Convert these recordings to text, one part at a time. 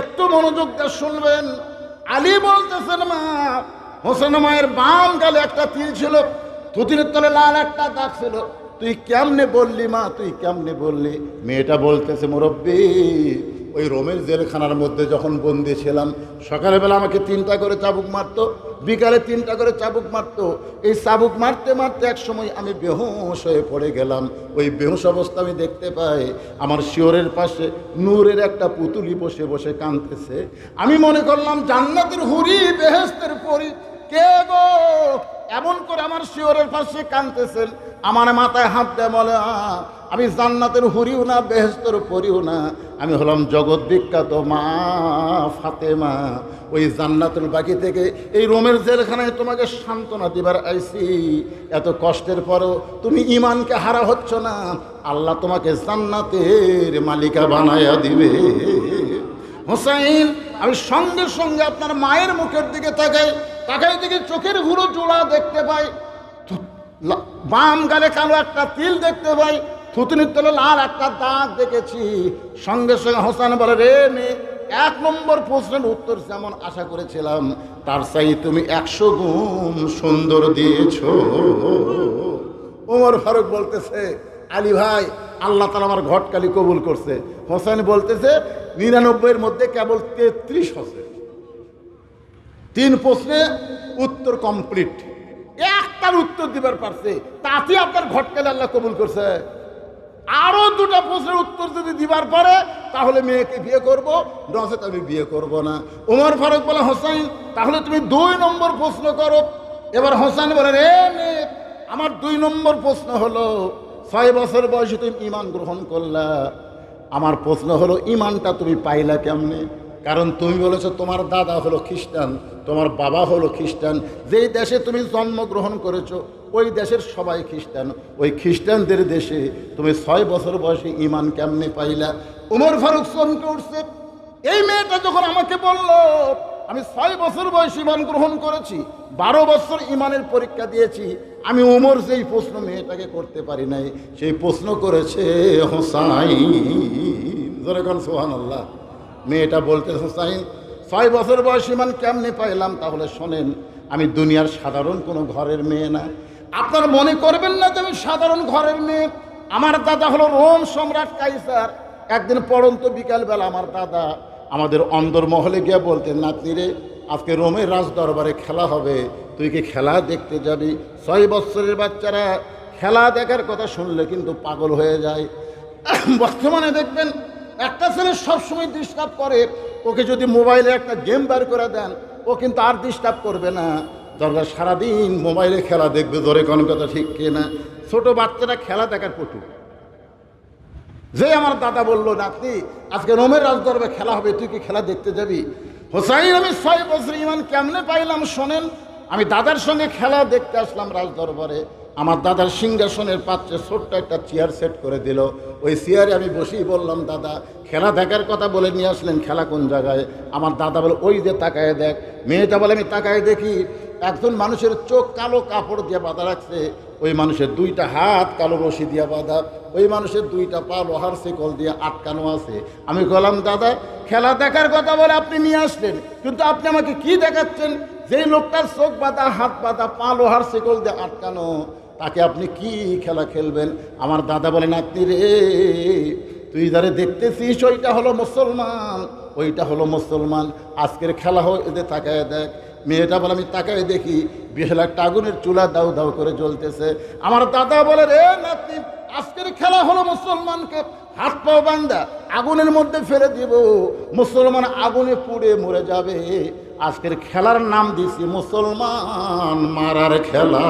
একটু মনোযোগ দিয়ে শুনবেন। আলী বলতেছেন, মা, হোসেন মায়ের বাম গালে একটা তিল ছিল থুতির তলে লাল একটা দাগ ছিল। তুই কেমনে বললি, মা, তুই কেমনে বললি? মেয়েটা বলতেছে, মুরব্বী ওই রোমের জেলখানার মধ্যে যখন বন্দি ছিলাম, সকালবেলা আমাকে তিনটা করে চাবুক মারতো, বিকালে তিনটা করে চাবুক মারতো। এই চাবুক মারতে মারতে এক সময় আমি বেহুশ হয়ে পড়ে গেলাম। ওই বেহুশ অবস্থা আমি দেখতে পাই, আমার শিওরের পাশে নূরের একটা পুতুলি বসে বসে কাঁদতেছে। আমি মনে করলাম, জান্নাতের হুরি বেহেস্তের পরি, কে গো? এমন করে আমার শিওরের পাশে কাঁদতেছেন, আমার মাথায় হাত দেয় বলে আমি জান্নাতের হুরিও না বেহেস্তর পরিও না। আমি হলাম জগৎ বিখ্যাত মা ফাতেমা। ওই জান্নাতুল বাকি থেকে এই রোমের জেলখানায় তোমাকে সান্ত্বনা দিবার আইছি এত কষ্টের পরও তুমি ইমানকে হারা হচ্ছ না। আল্লাহ তোমাকে জান্নাতের মালিকা বানায়া দিবে। হোসাইন, আমি সঙ্গে সঙ্গে আপনার মায়ের মুখের দিকে তাকাই। তাকাই দিকে চোখের ঘুরো জোড়া দেখতে পাই। বাম গালে কালো একটা তিল দেখতে পাই। থুতুনির তলে লাল একটা দাগ দেখেছি। সঙ্গে সঙ্গে হোসেন বলে, রে নে এক নম্বর প্রশ্নের উত্তর যেমন আশা করেছিলাম, তার চাই তুমি একশো গুণ সুন্দর দিয়েছ। ওমর ফারুক বলতেছে, আলী ভাই, আল্লাহ তালা আমার ঘটকালি কবুল করছে। হোসেন বলতেছে, নিরানব্বইয়ের মধ্যে কেবল তেত্রিশ হচ্ছে। তিন প্রশ্নে উত্তর কমপ্লিট একটার উত্তর দিবার পারছে, তাতে আপনার ঘটকালে আল্লাহ কবুল করছে। আরও দুটা প্রশ্নের উত্তর যদি দিবার পারে, তাহলে মেয়েকে বিয়ে করব, নচেত আমি বিয়ে করব না। উমর ফারুক বলে, হোসাইন, তাহলে তুমি দুই নম্বর প্রশ্ন করো। এবার হোসেন বলে রে মেয়ে, আমার দুই নম্বর প্রশ্ন হলো, ছয় বছর বয়সে তুমি ইমান গ্রহণ করলা। আমার প্রশ্ন হলো, ইমানটা তুমি পাইলা কেমনে? কারণ তুমি বলেছ তোমার দাদা হলো খ্রিস্টান, তোমার বাবা হলো খ্রিস্টান। যেই দেশে তুমি জন্মগ্রহণ করেছ, ওই দেশের সবাই খ্রিস্টান। ওই খ্রিস্টানদের দেশে তুমি ছয় বছর বয়সে ইমান কেমনে পাইলা? উমর ফারুক চমকে উঠছে, এই মেয়েটা যখন আমাকে বলল, আমি ছয় বছর বয়স ইমান গ্রহণ করেছি, বারো বছর ইমানের পরীক্ষা দিয়েছি, আমি উমর যেই প্রশ্ন মেয়েটাকে করতে পারি নাই, সেই প্রশ্ন করেছে হোসাইন। জোরে সোহান আল্লাহ মেয়েটা বলতে হোসাইন ছয় বছর বয়স ইমান কেমনি পাইলাম? তাহলে শোনেন, আমি দুনিয়ার সাধারণ কোনো ঘরের মেয়ে না। আপনার মনে করবেন না যে আমি সাধারণ ঘরের মেয়ে? আমার দাদা হলো রোম সম্রাট কাইসার। একদিন পড়ন্ত বিকালবেলা আমার দাদা আমাদের অন্দরমহলে গিয়ে বলতেন, নাতনি রে, আজকে রোমের রাজ দরবারে খেলা হবে। তুই কি খেলা দেখতে যাবি? ছয় বছরের বাচ্চারা খেলা দেখার কথা শুনলে কিন্তু পাগল হয়ে যায়। বর্তমানে দেখবেন একটা ছেলে সবসময় ডিস্টার্ব করে, ওকে যদি মোবাইলে একটা গেম বের করে দেন, ও কিন্তু আর ডিস্টার্ব করবে না। দরকার সারাদিন মোবাইলে খেলা দেখবে ধরে কোনো কথা ঠিক কিনা ছোট বাচ্চারা খেলা দেখার পটু। যে আমার দাদা বলল নাতি আজকে রোমের রাজদরবে খেলা হবে, তুই কি খেলা দেখতে যাবি? হোসাইন, আমি ছয় বছর ইমান কেমনে পাইলাম শোনেন, আমি দাদার সঙ্গে খেলা দেখতে আসলাম রাজদরবারে। আমার দাদার সিংহাসনের পাত্রে ছোট্ট একটা চেয়ার সেট করে দিল। ওই চেয়ারে আমি বসেই বললাম, দাদা, খেলা দেখার কথা বলে নিয়ে আসলেন, খেলা কোন জায়গায়? আমার দাদা বলে, ওই যে তাকায় দেখ। মেয়েটা বলে, আমি তাকায় দেখি, একজন মানুষের চোখ কালো কাপড় দিয়ে বাঁধা রাখছে, ওই মানুষের দুইটা হাত কালো রশি দিয়ে বাঁধা, ওই মানুষের দুইটা পা লোহার শিকল দিয়ে আটকানো আছে। আমি বললাম, দাদা, খেলা দেখার কথা বলে আপনি নিয়ে আসলেন, কিন্তু আপনি আমাকে কি দেখাচ্ছেন? যেই লোকটার চোখ বাঁধা, হাত বাঁধা, পা লোহার শিকল দিয়ে আটকানো তাকে আপনি কি খেলা খেলবেন? আমার দাদা বলেন আপনি রে, তুই যারে দেখতেছিস, ওইটা হলো মুসলমান, ওইটা হলো মুসলমান। আজকের খেলা হয় এদের তাকায় দেখ, মেয়েটা বলে, আমি তাকায় দেখি বিশাল একটা আগুনের চুলা দাউ দাউ করে জ্বলতেছে। আমার দাদা বলে, রে নাতি, আজকের খেলা হলো মুসলমানকে, হাত পাও বান্দা, আগুনের মধ্যে ফেলে দিব, মুসলমান আগুনে পুড়ে মরে যাবে। আজকের খেলার নাম দিছি মুসলমান মারার খেলা।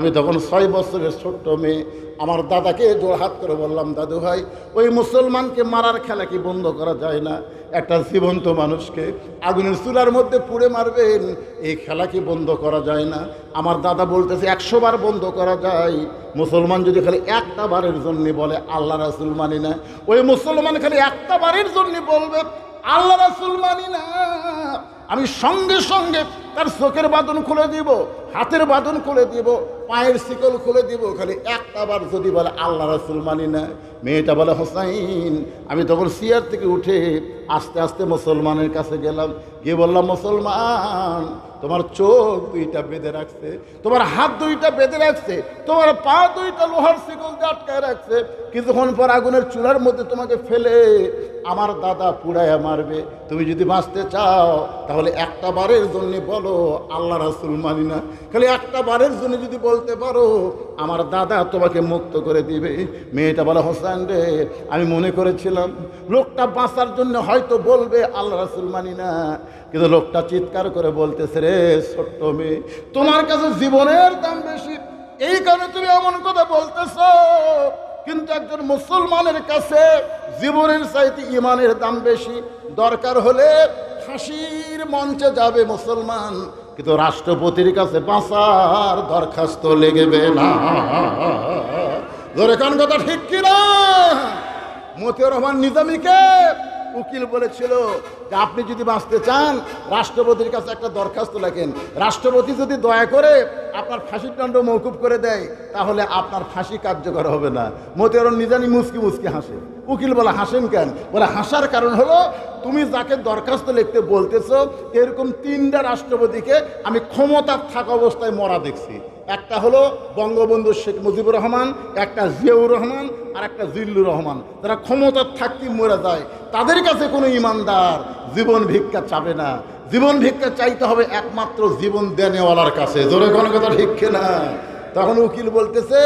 আমি তখন ছয় বছরের ছোট্ট মেয়ে। আমার দাদাকে জোড়হাত করে বললাম, দাদু ভাই, ওই মুসলমানকে মারার খেলা কি বন্ধ করা যায় না? একটা জীবন্ত মানুষকে আগুনের চুলার মধ্যে পুড়ে মারবেন, এই খেলা কি বন্ধ করা যায় না? আমার দাদা বলতেছে, একশো বার বন্ধ করা যায়। মুসলমান যদি খালি একটা বারের জন্য বলে, আল্লাহ রাসুল মানি না। ওই মুসলমান খালি একটা বারের জন্য বলবে, আল্লাহ রাসুল মানি না। আমি সঙ্গে সঙ্গে তার চোখের বাদন খুলে দিব, হাতের বাঁধন খুলে দিব। পায়ের শিকল খুলে দিব, খালি একটা বার যদি বলে, আল্লাহ রাসুল মানি না। মেয়েটা বলে, হোসাইন, আমি তখন সিয়ার থেকে উঠে আস্তে আস্তে মুসলমানের কাছে গেলাম। গিয়ে বললাম, মুসলমান, তোমার চোখ দুইটা বেঁধে রাখছে, তোমার হাত দুইটা বেঁধে রাখছে, তোমার পা দুইটা লোহার শিকল দিয়ে আটকায় রাখছে। কিছুক্ষণ পর আগুনের চুলার মধ্যে তোমাকে ফেলে আমার দাদা পুড়াইয়া মারবে। তুমি যদি বাঁচতে চাও, তাহলে একটা বারের জন্য বলো, আল্লাহ রাসুল মানি না। খালি একটা বারের জন্য যদি বলতে পারো, আমার দাদা তোমাকে মুক্ত করে দিবে। মেয়েটা বলে, হোসেন রে, আমি মনে করেছিলাম লোকটা বাঁচার জন্য হয়তো বলবে, আল্লাহ রাসুল মানি না। কিন্তু লোকটা চিৎকার করে বলতেছে, রে, ছোট্ট মেয়ে, তোমার কাছে জীবনের দাম বেশি। এই কারণে তুমি এমন কথা বলতেছো। কিন্তু একজন মুসলমানের কাছে জীবনের চাইতে ইমানের দাম বেশি। দরকার হলে হাসির মঞ্চে যাবে মুসলমান। কিন্তু রাষ্ট্রপতির কাছে বাঁচার দরখাস্ত লেগেবে না। ধরে কান কথা ঠিক কিনা? মতিউর রহমান নিজামীকে উকিল বলেছিল আপনি যদি বাঁচতে চান, রাষ্ট্রপতির কাছে একটা দরখাস্ত লেখেন। রাষ্ট্রপতি যদি দয়া করে আপনার ফাঁসির দণ্ড মৌকুব করে দেয়, তাহলে আপনার ফাঁসি কার্যকর হবে না। রহমান নিজামী মুসকি মুসকি হাসে। উকিল বলে, হাসেন কেন? বলে, হাসার কারণ হলো, তুমি যাকে দরখাস্ত লিখতে বলতেছ, এরকম তিনটা রাষ্ট্রপতিকে আমি ক্ষমতার থাকা অবস্থায় মরা দেখছি। একটা হলো বঙ্গবন্ধু শেখ মুজিবুর রহমান, একটা জিয়াউর রহমান, আর একটা জিল্লুর রহমান। যারা ক্ষমতার থাকতে মরে যায়, তাদের কাছে কোনো ইমানদার জীবন ভিক্ষা চাবে না। জীবন ভিক্ষা চাইতে হবে একমাত্র জীবন দেনেওয়ালার কাছে। জোরে কোনো কথা ঠিক না। তখন উকিল বলতেছে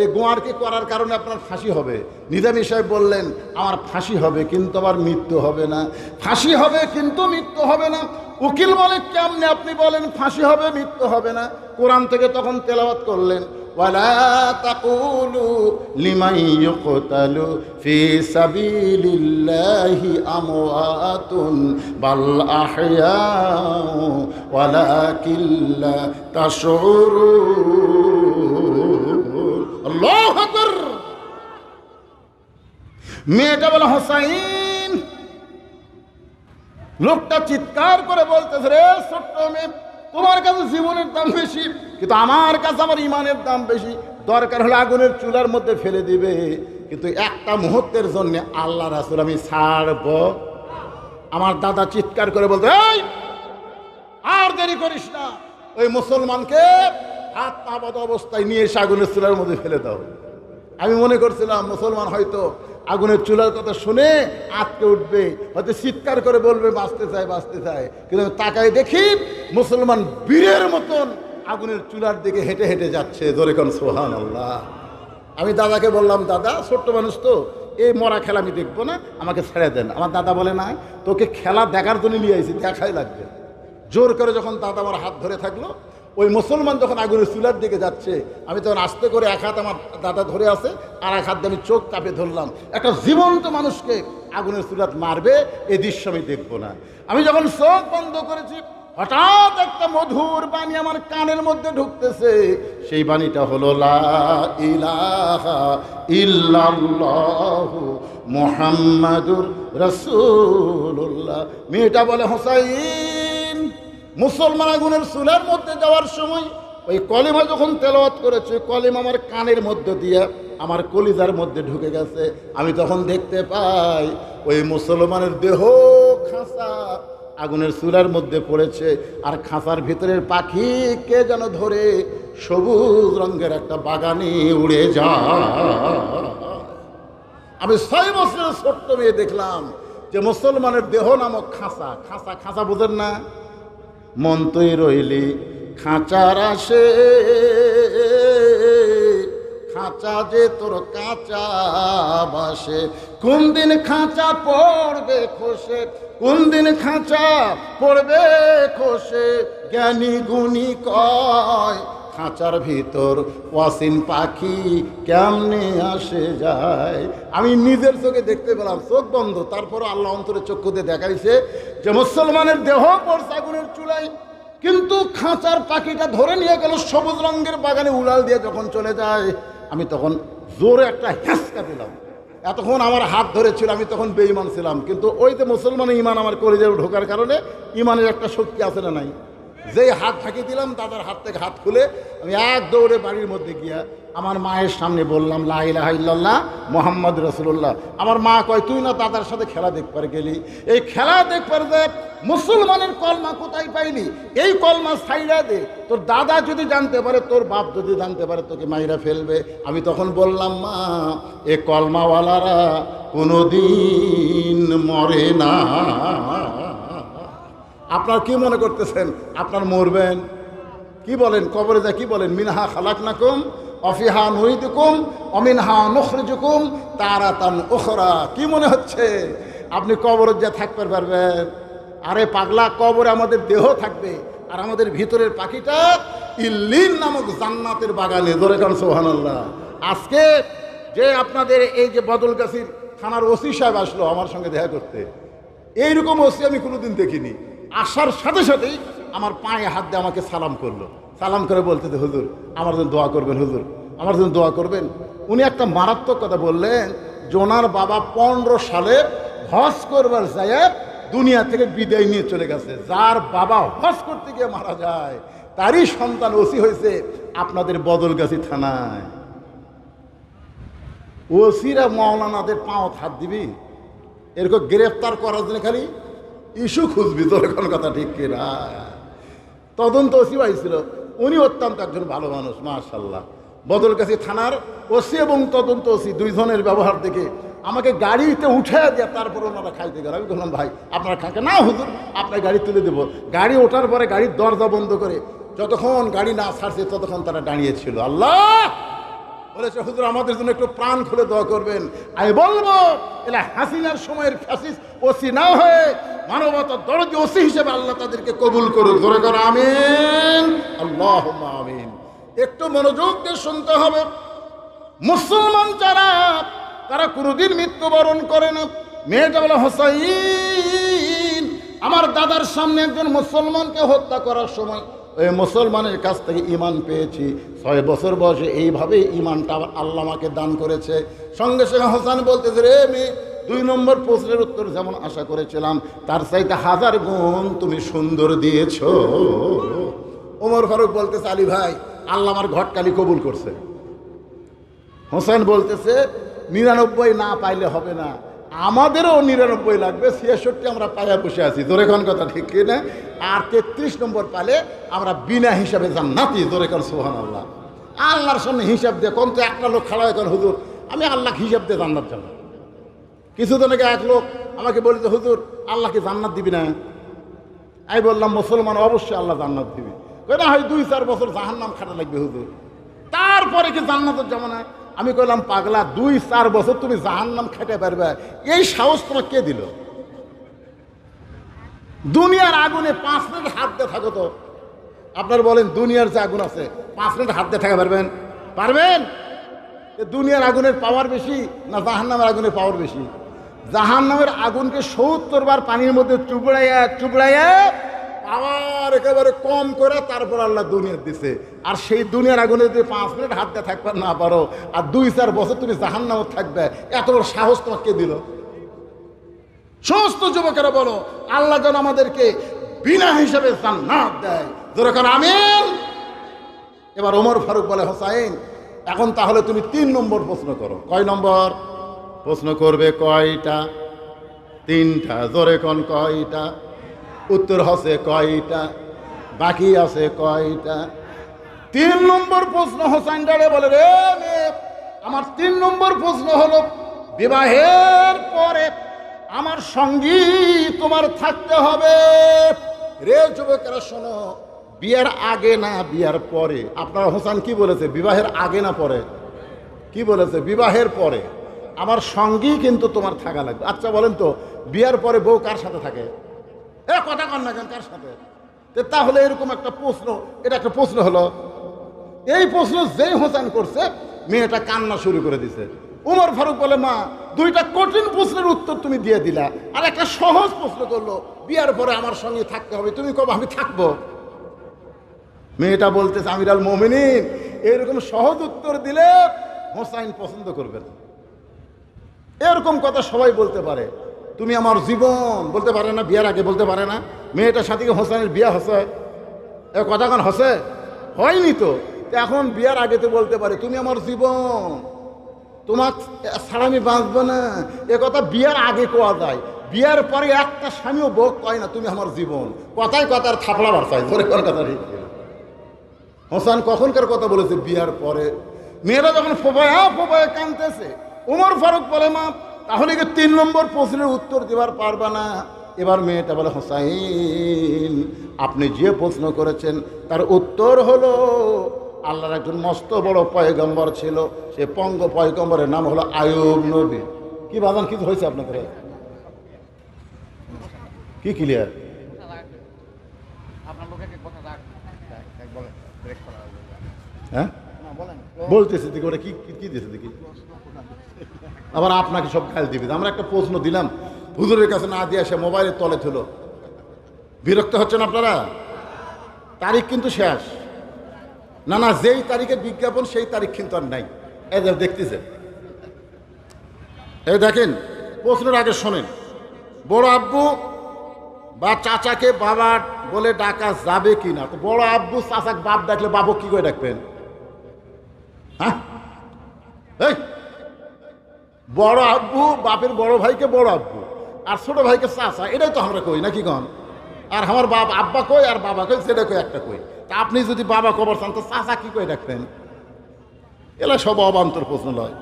এই গোয়ারকে করার কারণে আপনার ফাঁসি হবে? নিজামী সাহেব বললেন, আমার ফাঁসি হবে কিন্তু আমার মৃত্যু হবে না। ফাঁসি হবে কিন্তু মৃত্যু হবে না। উকিল বলে, কেমনে আপনি বলেন ফাঁসি হবে, মৃত্যু হবে না? কোরআন থেকে তখন তেলাওয়াত করলেন। ولا تقولوا لمن يقتل في سبيل الله أموات بل أحياء ولكن لا تشعرون الله أكبر মেয়েটা বলে হোসাইন লোকটা চিৎকার করে বলতেছে রে ছোট্ট মেয়ে তোমার কাছে জীবনের দাম বেশি, কিন্তু আমার কাছে আমার ইমানের দাম বেশি। দরকার হলে আগুনের চুলার মধ্যে ফেলে দিবে। কিন্তু একটা মুহূর্তের জন্য আল্লাহ রাসুল, আমি ছাড়ব। আমার দাদা চিৎকার করে বলতে আর দেরি করিস না। ওই মুসলমানকে হাত অবস্থায় নিয়ে এসে আগুনের চুলার মধ্যে ফেলে দাও। আমি মনে করছিলাম, মুসলমান হয়তো আগুনের চুলার কথা শুনে আটকে উঠবে। হয়তো চিৎকার করে বলবে, বাঁচতে চায় বাঁচতে চায়। কিন্তু তাকায় দেখি মুসলমান বীরের মতন আগুনের চুলার দিকে হেঁটে হেঁটে যাচ্ছে। জোরে কোন সোহান আল্লাহ আমি দাদাকে বললাম, দাদা, ছোট্ট মানুষ তো, এই মরা খেলা আমি দেখব না, আমাকে ছেড়ে দেন। আমার দাদা বলে না তোকে খেলা দেখার জন্য নিয়ে আইছি, দেখাই লাগবে। জোর করে যখন দাদা আমার হাত ধরে থাকল ওই মুসলমান যখন আগুনের চুলার দিকে যাচ্ছে, আমি তখন আস্তে করে এক হাত আমার দাদা ধরে আছে, আর এক হাত আমি চোখ চাপে ধরলাম। একটা জীবন্ত মানুষকে আগুনের চুলাত মারবে, এই দৃশ্য আমি দেখব না। আমি যখন চোখ বন্ধ করেছি, হঠাৎ একটা মধুর বাণী আমার কানের মধ্যে ঢুকতেছে। সেই বাণীটা হলো মুহাম্মাদুর রাসূলুল্লাহ। মেয়েটা বলে, হোসাইন মুসলমান আগুনের চুলার মধ্যে যাওয়ার সময় ওই কলিমা যখন তেলাওয়াত করেছে কলিমা আমার কানের মধ্যে দিয়ে আমার কলিজার মধ্যে ঢুকে গেছে। আমি তখন দেখতে পাই ওই মুসলমানের দেহ খাঁচা আগুনের চুলার মধ্যে পড়েছে আর খাঁচার ভিতরের পাখি কে যেন ধরে সবুজ রঙের একটা বাগানে উড়ে যা আমি ছয় বছরের ছোট্ট মেয়ে দেখলাম যে মুসলমানের দেহ নামক খাঁচা খাঁচা খাঁচা বোঝেন না? মন তুই রইলি খাঁচার আসে খাঁচা যে তোর কাঁচা বাসে। কোন দিন খাঁচা পড়বে খোসে, কোন দিন খাঁচা পড়বে খোসে, জ্ঞানী গুণী কয় খাঁচার ভিতর ওয়াসিন পাখি কেমনে আসে যায়? আমি নিজের চোখে দেখতে পেলাম, চোখ বন্ধ। তারপর আল্লাহ অন্তরে চক্ষু দিয়ে দেখাইছে যে মুসলমানের দেহ পড়ছে আগুনের চুলাই কিন্তু খাঁচার পাখিটা ধরে নিয়ে গেল সবুজ রঙের বাগানে উড়াল দিয়ে যখন চলে যায়, আমি তখন জোরে একটা হ্যাঁচকা দিলাম এতক্ষণ আমার হাত ধরেছিল, আমি তখন বেঈমান ছিলাম। কিন্তু ওই যে মুসলমানের ইমান আমার কলেজে ঢোকার কারণে ইমানের একটা শক্তি আছে না নাই? যেই হাত ঢাকি দিলাম, দাদার হাত থেকে হাত খুলে আমি এক দৌড়ে বাড়ির মধ্যে গিয়া আমার মায়ের সামনে বললাম লাইলাহ ইল্লাল্লাহ, মোহাম্মদ রসুল্লাহ আমার মা কয়, তুই না দাদার সাথে খেলা দেখবার গেলি? এই খেলা দেখবার যে মুসলমানের কলমা কোথায় পাইলি? এই কলমা সাইরা দে। তোর দাদা যদি জানতে পারে, তোর বাপ যদি জানতে পারে, তোকে মাইরা ফেলবে। আমি তখন বললাম, মা, এ কলমাওয়ালারা কোনোদিন মরে না। আপনার কি মনে করতেছেন? আপনার মরবেন? কি বলেন? কবরে যা কি বলেন? মিনহা খালাক নাকুম অফিহা নুইদুকুম অমিনহা নখরিজুকুম, তারাতান ওখরা কি মনে হচ্ছে? আপনি কবরে যা থাকতে পারবেন। আরে পাগলা, কবরে আমাদের দেহ থাকবে আর আমাদের ভিতরের পাখিটা ইল্লিন নামক জান্নাতের বাগানে। ধরে কারণ সোহানাল্লাহ আজকে যে আপনাদের এই যে বদল বদলগাছির থানার ওসি সাহেব আসলো আমার সঙ্গে দেখা করতে। এইরকম ওসি আমি কোনোদিন দেখিনি। আসার সাথে সাথেই আমার পায়ে হাত দিয়ে আমাকে সালাম করল। সালাম করে বলতে যে, হুজুর আমার জন্য দোয়া করবেন হুজুর আমার জন্য দোয়া করবেন। উনি একটা মারাত্মক কথা বললেন জোনার বাবা পনেরো সালে হজ করবার যায় দুনিয়া থেকে বিদায় নিয়ে চলে গেছে। যার বাবা হজ করতে গিয়ে মারা যায় তারই সন্তান ওসি হয়েছে আপনাদের বদলগাছি থানায়। ওসিরা মৌলানাদের পাঁও হাত দিবি। এরকম গ্রেফতার করার জন্য খালি ইস্যু খুঁজবি, তোর কোনো কথা ঠিক কিনা তদন্ত ওসি পাইছিল উনি অত্যন্ত একজন ভালো মানুষ মাশাল্লাহ বদলগাছি থানার ওসি এবং তদন্ত ওসি দুইজনের ব্যবহার দেখে আমাকে গাড়িতে উঠে দিয়ে তারপর ওনারা খাইতে গেল। আমি বললাম, ভাই, আপনারা খাকে না, হুজুর, আপনার গাড়ি তুলে দেবো। গাড়ি ওঠার পরে গাড়ির দরজা বন্ধ করে যতক্ষণ গাড়ি না ছাড়ছে ততক্ষণ তারা দাঁড়িয়েছিল আল্লাহ! বলেছে হুজুর, আমাদের জন্য একটু প্রাণ খুলে দোয়া করবেন। আমি বলব, এলা হাসিনার সময়ের ফ্যাসিস ওসি না হয়ে মানবতার দরজা ওসি হিসেবে আল্লাহ তাদেরকে কবুল করুক। ধরে করো, আমিন। আল্লাহ আমিন। একটু মনোযোগ দিয়ে শুনতে হবে। মুসলমান যারা, তারা কোনোদিন মৃত্যুবরণ করে না। মেয়েটা বলে হোসাইন, আমার দাদার সামনে একজন মুসলমানকে হত্যা করার সময় মুসলমানের কাছ থেকে ইমান পেয়েছি। ছয় বছর বয়সে এইভাবেই ইমানটা আবার আল্লাহ আমাকে দান করেছে। সঙ্গে সঙ্গে হোসান বলতেছে, রে মেয়ে দুই নম্বর প্রশ্নের উত্তর যেমন আশা করেছিলাম, তার চাইতে হাজার গুণ তুমি সুন্দর দিয়েছ। ওমর ফারুক বলতেছে, আলী ভাই, আল্লাহ আমার ঘটকালি কবুল করছে। হোসেন বলতেছে, নিরানব্বই না পাইলে হবে না। আমাদেরও নিরানব্বই লাগবে, ছিয়াষট্টি আমরা পায়া বসে আছি। জোরেখন কথা ঠিক কিনা? আর তেত্রিশ নম্বর পালে আমরা বিনা হিসাবে জান্নাতি জোরেখন সোহান আল্লাহ আল্লাহর সামনে হিসাব দিয়ে কোন তো একটা লোক খাড়া এখন হুজুর, আমি আল্লাহ হিসাব দিয়ে জান্নাত যাব। কিছুদিন এক লোক আমাকে বলি যে, হুজুর আল্লাহকে জান্নাত দিবি না? আমি বললাম, মুসলমান অবশ্যই আল্লাহ জান্নাত দিবি। না হয় দুই চার বছর জাহান্নাম খাটা লাগবে, হুজুর। তারপরে কি জান্নাতের না আমি কইলাম, পাগলা, দুই, চার বছর তুমি জাহান্নাম খেটে পারবে এই সাহস তোমার কে দিল? দুনিয়ার আগুনে পাঁচ মিনিট হাত দিয়ে থাকো তো। আপনার বলেন, দুনিয়ার যে আগুন আছে, পাঁচ মিনিট হাত দিয়ে থাকা পারবেন? পারবেন? দুনিয়ার আগুনের পাওয়ার বেশি না জাহান্নামের আগুনের পাওয়ার বেশি? জাহান্নামের আগুনকে সত্তর বার পানির মধ্যে চুবড়াইয়া চুবড়াইয়া একেবারে কম করে তারপর আল্লাহ দুনিয়ার দিছে। আর সেই দুনিয়ার আগুনে যদি পাঁচ মিনিট হাত দিয়ে থাকবে না পারো, আর দুই চার বছর তুমি জাহান্নামে থাকবে, এত বড় সাহস তোমাকে দিল? সমস্ত যুবকেরা বলো, আল্লাহ যেন আমাদেরকে বিনা হিসাবে জান্নাত দেয়। যেরকম আমিন। এবার ওমর ফারুক বলে, হোসাইন, এখন তাহলে তুমি তিন নম্বর প্রশ্ন করো। কয় নম্বর? প্রশ্ন করবে কয়টা? তিনটা। জোরে কোন, কয়টা? উত্তর হসে কয়টা? বাকি আছে কয়টা? তিন নম্বর প্রশ্ন হোসাইন ডালে বলে, রে আমার তিন নম্বর প্রশ্ন হলো, বিবাহের পরে আমার সঙ্গী তোমার থাকতে হবে। রে যুবকেরা, শোনো, বিয়ার আগে না বিয়ার পরে? আপনার হোসান কি বলেছে? বিবাহের আগে না পরে? কি বলেছে? বিবাহের পরে। আমার সঙ্গী কিন্তু তোমার থাকা লাগবে। আচ্ছা বলেন তো, বিয়ার পরে বউ কার সাথে থাকে? এ, কথা কন না কেন, কার সাথে? তাহলে এরকম একটা প্রশ্ন, এটা একটা প্রশ্ন হলো, এই প্রশ্ন যেই হোসেন করছে, মেয়েটা কান্না শুরু করে দিছে। উমর ফারুক বলে, মা, দুইটা কঠিন প্রশ্নের উত্তর তুমি দিয়ে দিলা, আর একটা সহজ প্রশ্ন করল, বিয়ার পরে আমার সঙ্গে থাকতে হবে, তুমি কবে আমি থাকব? মেয়েটা বলতেছে, আমিরাল মোমিনিন, এরকম সহজ উত্তর দিলে হোসাইন পছন্দ করবে না। এরকম কথা সবাই বলতে পারে। তুমি আমার জীবন বলতে পারে না, বিয়ার আগে বলতে পারে না। মেয়েটার সাথে কি হোসাইনের বিয়া হসে। এ কথা কান, হসে? হয়নি তো। এখন বিয়ার আগে তো বলতে পারে, তুমি আমার জীবন। তোমার ছাড়া আমি বাঁচবো না। এ কথা বিয়ার আগে কোয়া যায়। বিয়ার পরে একটা স্বামীও বোক কয় না, তুমি আমার জীবন। কথায় কথার থাপড়া বাড়ায় ধরে কোন কথা হোসেন কখনকার কথা বলেছে, বিয়ার পরে। মেয়েরা যখন ফোবায়া ফোবায়া কানতেছে উমর ফারুক বলে, মা তাহলে কি তিন নম্বর প্রশ্নের উত্তর দেবার পারবা না? এবার মেয়েটা বলে হোসাইন আপনি যে প্রশ্ন করেছেন তার উত্তর হলো আল্লাহর একজন মস্ত বড় পয়গম্বর ছিল। সে পঙ্গ পয়গম্বরের নাম হলো আয়ুব নবী। কি বাজান কিছু হয়েছে আপনাদের? কি ক্লিয়ার হ্যাঁ? বলতেছে দেখি ওটা কি কি- কি দিয়েছে দেখি। আবার আপনাকে সব খেয়াল দিবে। আমরা একটা প্রশ্ন দিলাম, হুজুরের কাছে না দিয়ে সে মোবাইলের তলে ছিল বিরক্ত হচ্ছেন আপনারা? তারিখ কিন্তু শেষ। না না, যেই তারিখে বিজ্ঞাপন, সেই তারিখ কিন্তু আর নাই। যে দেখতেছে এই দেখেন, প্রশ্নের আগে শোনেন। বড় আব্বু বা চাচাকে বাবা বলে ডাকা যাবে কি না তো বড় আব্বু, চাচাকে বাপ ডাকলে বাবু কি করে ডাকবেন? হ্যাঁ? এই বড় আব্বু, বাপের বড় ভাইকে বড় আব্বু, আর ছোট ভাইকে চাচা, এটাই তো আমরা কই, নাকি কন? আর আমার বাপ, আব্বা কই, আর বাবা কই, সেটা কই, একটা কই। তা আপনি যদি বাবা কবর চান, তো চাচা কি কই ডাকতেন? এলা সব অবান্তর প্রশ্ন লয়।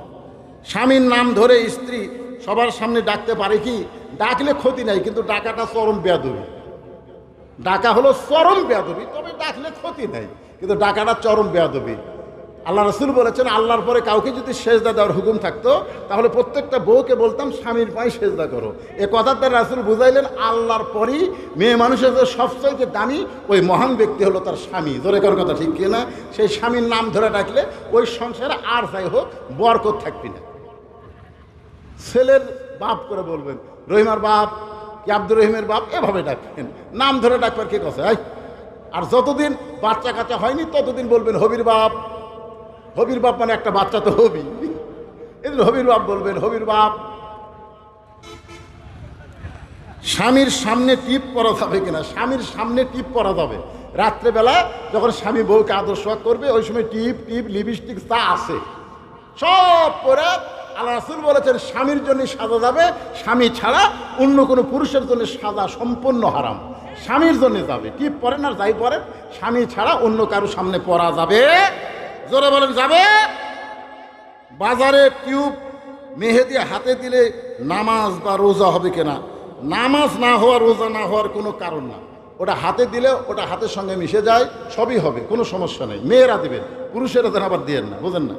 স্বামীর নাম ধরে স্ত্রী সবার সামনে ডাকতে পারে কি? ডাকলে ক্ষতি নাই, কিন্তু ডাকাটা চরম বেয়াদবি। ডাকা হলো চরম বেয়াদবি, তবে ডাকলে ক্ষতি নাই, কিন্তু ডাকাটা চরম বেয়াদবি। আল্লাহ রসুল বলেছেন, আল্লাহর পরে কাউকে যদি সেজদা দেওয়ার হুকুম থাকতো, তাহলে প্রত্যেকটা বউকে বলতাম, স্বামীর পায়ে সেজদা করো। এ কথার দ্বারা রাসুল বুঝাইলেন, আল্লাহর পরই মেয়ে মানুষের যে সবচাইতে দামি, ওই মহান ব্যক্তি হলো তার স্বামী। জোরে করার কথা ঠিক কিনা? সেই স্বামীর নাম ধরে ডাকলে ওই সংসারে আর যাই হোক, বরকত থাকবি না। ছেলের বাপ করে বলবেন, রহিমার বাপ, কি আব্দুর রহিমের বাপ? এভাবে ডাকবেন। নাম ধরে ডাকবার কে কথা আর যতদিন বাচ্চা কাচ্চা হয়নি, ততদিন বলবেন, হবির বাপ হবির বাপ মানে একটা বাচ্চা তো হবি। এদিন হবির বাপ বলবেন, হবির বাপ, স্বামীর সামনে টিপ পরা যাবে কিনা? স্বামীর সামনে টিপ পরা যাবে। রাত্রেবেলা যখন স্বামী বউকে আদর্শ করবে, ওই সময় টিপ টিপ, লিপস্টিক তা আছে, সব পরে আল্লাহ রাসুল বলেছেন, স্বামীর জন্য সাজা যাবে, স্বামী ছাড়া অন্য কোনো পুরুষের জন্য সাজা সম্পূর্ণ হারাম। স্বামীর জন্য যাবে। টিপ পরেন আর যাই পরেন, স্বামী ছাড়া অন্য কারও সামনে পরা যাবে জোরে বলেন, যাবে? বাজারে টিউব মেহেদি হাতে দিলে নামাজ বা রোজা হবে কিনা নামাজ না হওয়া, রোজা না হওয়ার কোনো কারণ না। ওটা হাতে দিলে ওটা হাতের সঙ্গে মিশে যায়, সবই হবে, কোনো সমস্যা নেই। মেয়েরা দেবেন, পুরুষেরা যেন আবার দিয়েন না, বোঝেন না?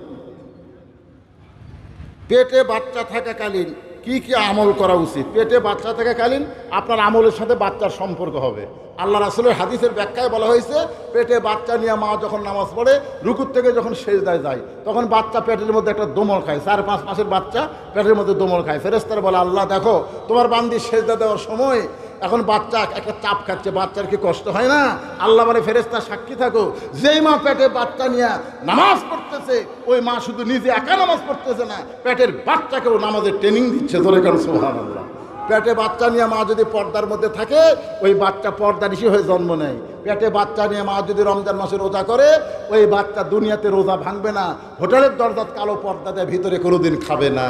পেটে বাচ্চা থাকাকালীন কি কি আমল করা উচিত? পেটে বাচ্চা থাকাকালীন আপনার আমলের সাথে বাচ্চার সম্পর্ক হবে। আল্লাহ রাসুলের হাদিসের ব্যাখ্যায় বলা হয়েছে, পেটে বাচ্চা নিয়ে মা যখন নামাজ পড়ে, রুকুর থেকে যখন সেজদায় যায়, তখন বাচ্চা পেটের মধ্যে একটা দোমল খায় চার পাঁচ মাসের বাচ্চা পেটের মধ্যে দোমল খায়। ফেরেস্তার বলে, আল্লাহ, দেখো, তোমার বান্দি সেজদা দেওয়ার সময় এখন বাচ্চা একটা চাপ খাচ্ছে, বাচ্চার কি কষ্ট হয় না? আল্লাহ মানে ফেরেস্তা সাক্ষী থাকো, যেই মা পেটে বাচ্চা নিয়ে নামাজ পড়তেছে, ওই মা শুধু নিজে একা নামাজ পড়তেছে না, পেটের বাচ্চাকেও নামাজের ট্রেনিং দিচ্ছে। ধরে কারণ সোহান আল্লাহ পেটে বাচ্চা নিয়ে মা যদি পর্দার মধ্যে থাকে, ওই বাচ্চা পর্দা ঋষি হয়ে জন্ম নেয়। পেটে বাচ্চা নিয়ে মা যদি রমজান মাসে রোজা করে, ওই বাচ্চা দুনিয়াতে রোজা ভাঙবে না, হোটেলের দরজাত কালো পর্দা দেয়, ভিতরে কোনোদিন খাবে না।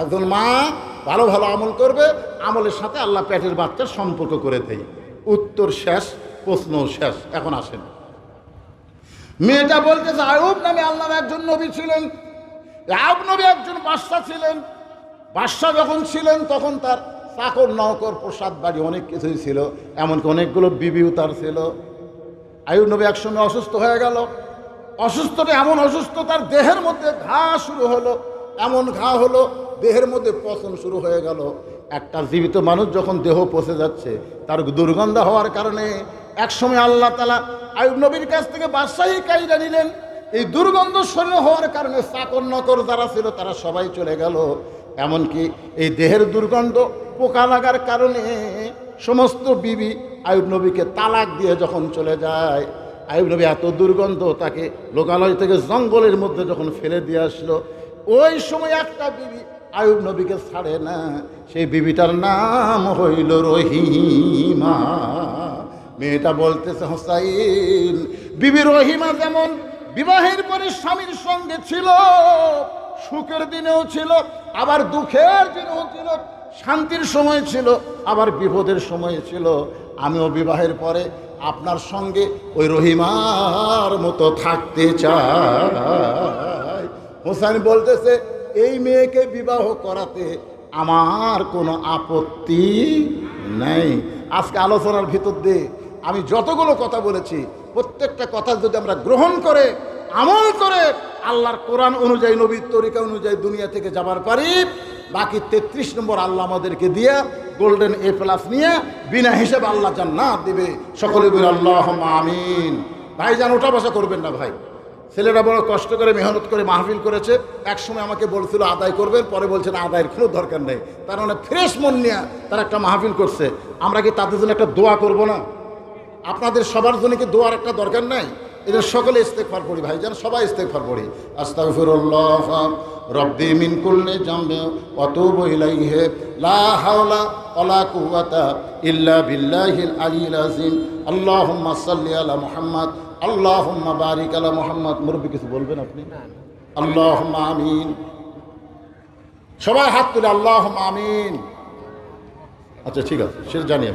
একজন মা ভালো ভালো আমল করবে, আমলের সাথে আল্লাহ পেটের বাচ্চার সম্পর্ক করে দেয়। উত্তর শেষ, প্রশ্ন শেষ, এখন আসেন। মেয়েটা বলতেছে, আয়ুব নামে আল্লাহর একজন নবী ছিলেন। আয়ুব নবী একজন বাদশা ছিলেন। বাদশা যখন ছিলেন, তখন তার চাকর নকর প্রসাদ বাড়ি অনেক কিছুই ছিল। এমনকি অনেকগুলো বিবিও তার ছিল। আয়ুব নবী একসঙ্গে অসুস্থ হয়ে গেল। অসুস্থটা এমন অসুস্থ, তার দেহের মধ্যে ঘা শুরু হলো। এমন ঘা হলো, দেহের মধ্যে পচন শুরু হয়ে গেল। একটা জীবিত মানুষ যখন দেহ পচে যাচ্ছে, তার দুর্গন্ধ হওয়ার কারণে একসময় আল্লাহ তালা আয়ুব নবীর কাছ থেকে বাদশাহী কাইরা নিলেন। এই দুর্গন্ধ শরীর হওয়ার কারণে চাকর নকর যারা ছিল, তারা সবাই চলে গেল। এমনকি এই দেহের দুর্গন্ধ পোকা লাগার কারণে সমস্ত বিবি আয়ুব নবীকে তালাক দিয়ে যখন চলে যায়, আয়ুব নবী এত দুর্গন্ধ তাকে লোকালয় থেকে জঙ্গলের মধ্যে যখন ফেলে দিয়ে আসলো, ওই সময় একটা বিবি আয়ুব নবীকে ছাড়ে না। সেই বিবিটার নাম হইল রহিমা। মেয়েটা বলতেছে, হোসাইন, বিবি রহিমা যেমন বিবাহের পরে স্বামীর সঙ্গে ছিল সুখের দিনেও ছিল, আবার দুঃখের দিনেও ছিল, শান্তির সময় ছিল, আবার বিপদের সময় ছিল। আমিও বিবাহের পরে আপনার সঙ্গে ওই রহিমার মতো থাকতে চাই। হোসেন বলতেছে, এই মেয়েকে বিবাহ করাতে আমার কোনো আপত্তি নেই। আজকে আলোচনার ভিতর দিয়ে আমি যতগুলো কথা বলেছি প্রত্যেকটা কথা যদি আমরা গ্রহণ করে, আমল করে, আল্লাহর কোরআন অনুযায়ী, নবীর তরিকা অনুযায়ী দুনিয়া থেকে যাবার পারি, বাকি তেত্রিশ নম্বর আল্লাহ আমাদেরকে দিয়ে গোল্ডেন এ প্লাস নিয়ে বিনা হিসেবে আল্লাহ জান্নাত দিবে। সকলে বলে আল্লাহ আমিন। ভাই যান ওটা বসা করবেন না ভাই। ছেলেরা বড় কষ্ট করে, মেহনত করে মাহফিল করেছে। এক সময় আমাকে বলছিল, আদায় করবেন? পরে বলছেন আদায়ের কোনো দরকার নেই। তার মানে ফ্রেশ মন নিয়ে তারা একটা মাহফিল করছে। আমরা কি তাদের জন্য একটা দোয়া করব না? আপনাদের সবার জন্য কি দোয়ার একটা দরকার নাই? এদের সকলে ইস্তেকফার পড়ি ভাই, যেন সবাই ইস্তেকফার পড়ি। আস্তাগফিরুল্লাহ, রব্বি মিন কুল্লি জামবে ওয়াতুবু ইলাইহি। লা হাওলা ওয়ালা কুওয়াতা ইল্লা বিল্লাহিল আলিয়্যিল আযীম। আল্লাহুম্মা সাল্লি আলা মুহাম্মদ, আল্লাহুম্মা বারিক আলা মুহাম্মদ। মুরব্বি, কিছু বলবেন আপনি? আল্লাহুম্মা আমিন। সবাই হাত তুলে আল্লাহুম্মা আমিন। আচ্ছা ঠিক আছে, সেটা জানি আমি।